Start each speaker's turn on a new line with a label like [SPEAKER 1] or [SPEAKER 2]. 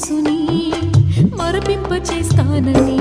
[SPEAKER 1] మనసుని మరపింప చేస్తానని